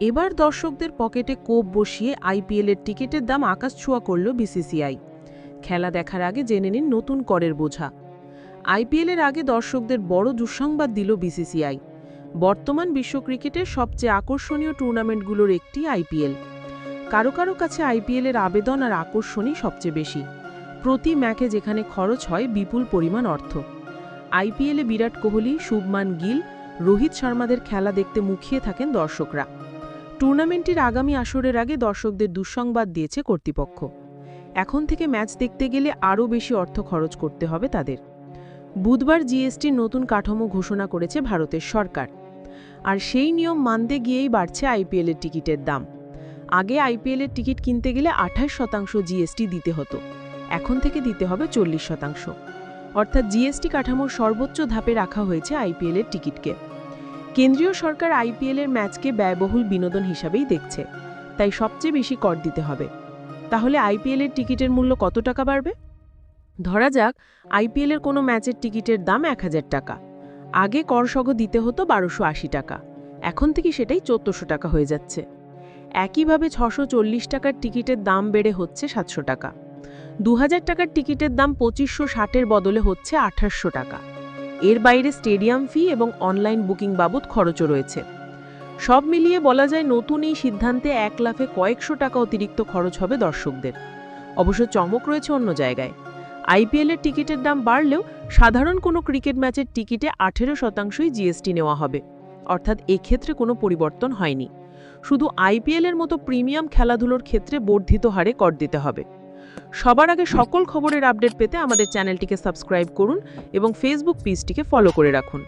এবার দর্শকদের পকেটে কোপ বসিয়ে আইপিএলের টিকিটের দাম আকাশ ছোঁয়া করল বিসিসিআই। খেলা দেখার আগে জেনে নিন নতুন করের বোঝা। আইপিএলের আগে দর্শকদের বড় দুঃসংবাদ দিল বিসিসিআই। বর্তমান বিশ্ব ক্রিকেটের সবচেয়ে আকর্ষণীয় টুর্নামেন্টগুলোর একটি আইপিএল। কারও কারও কাছে আইপিএলের আবেদন আর আকর্ষণই সবচেয়ে বেশি। প্রতি ম্যাচে যেখানে খরচ হয় বিপুল পরিমাণ অর্থ। আইপিএলে বিরাট কোহলি, শুভমান গিল, রোহিত শর্মাদের খেলা দেখতে মুখিয়ে থাকেন দর্শকরা। টুর্নামেন্টের আগামী আসরের আগে দর্শকদের দুঃসংবাদ দিয়েছে কর্তৃপক্ষ। এখন থেকে ম্যাচ দেখতে গেলে আরও বেশি অর্থ খরচ করতে হবে তাদের। বুধবার জিএসটির নতুন কাঠামো ঘোষণা করেছে ভারতের সরকার। আর সেই নিয়ম মানতে গিয়েই বাড়ছে আইপিএলের টিকিটের দাম। আগে আইপিএলের টিকিট কিনতে গেলে আঠাশ শতাংশ জিএসটি দিতে হতো। এখন থেকে দিতে হবে চল্লিশ শতাংশ। অর্থাৎ জিএসটি কাঠামোর সর্বোচ্চ ধাপে রাখা হয়েছে আইপিএলের টিকিটকে। কেন্দ্রীয় সরকার আইপিএলের ম্যাচকে ব্যয়বহুল বিনোদন হিসাবেই দেখছে। তাই সবচেয়ে বেশি কর দিতে হবে। তাহলে আইপিএলের টিকিটের মূল্য কত টাকা বাড়বে? ধরা যাক আইপিএলের কোনো ম্যাচের টিকিটের দাম এক হাজার টাকা। আগে করসহ দিতে হতো বারোশো টাকা। এখন থেকে সেটাই চোদ্দশো টাকা হয়ে যাচ্ছে। একইভাবে ছশো চল্লিশ টাকার টিকিটের দাম বেড়ে হচ্ছে সাতশো টাকা। দু হাজার টাকার টিকিটের দাম পঁচিশশো ষাটের বদলে হচ্ছে আঠাশশো টাকা। এর বাইরে স্টেডিয়াম ফি এবং অনলাইন বুকিং বাবদ খরচও রয়েছে। সব মিলিয়ে বলা যায় নতুন এই সিদ্ধান্তে এক লাফে কয়েকশো টাকা অতিরিক্ত খরচ হবে দর্শকদের। অবশ্য চমক রয়েছে অন্য জায়গায়। আইপিএলের টিকিটের দাম বাড়লেও সাধারণ কোনো ক্রিকেট ম্যাচের টিকিটে আঠেরো শতাংশই জিএসটি নেওয়া হবে। অর্থাৎ এক্ষেত্রে কোনো পরিবর্তন হয়নি। শুধু আইপিএলের মতো প্রিমিয়াম খেলাধুলোর ক্ষেত্রে বর্ধিত হারে কর দিতে হবে। সবার আগে সকল খবরের আপডেট পেতে আমাদের চ্যানেলটিকে সাবস্ক্রাইব করুন এবং ফেসবুক পেজটিকে ফলো করে রাখুন।